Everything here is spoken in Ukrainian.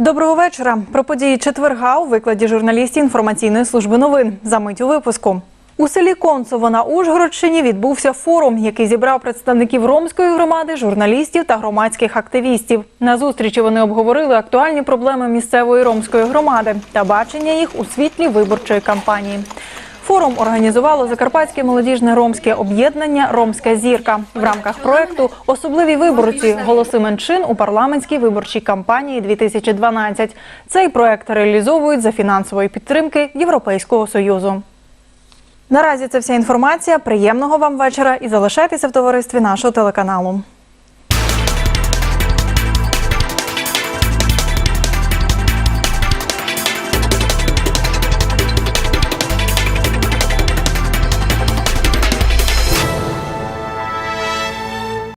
Доброго вечора. Про події четверга у викладі журналістів інформаційної служби новин. Замить у випуску. У селі Концово на Ужгородщині відбувся форум, який зібрав представників ромської громади, журналістів та громадських активістів. На зустрічі вони обговорили актуальні проблеми місцевої ромської громади та бачення їх у світлі виборчої кампанії. Форум організувало Закарпатське молодіжне ромське об'єднання Ромська зірка в рамках проекту Особливі виборці голоси меншин у парламентській виборчій кампанії 2012. Цей проект реалізовують за фінансової підтримки Європейського союзу. Наразі це вся інформація. Приємного вам вечора і залишайтеся в товаристві нашого телеканалу.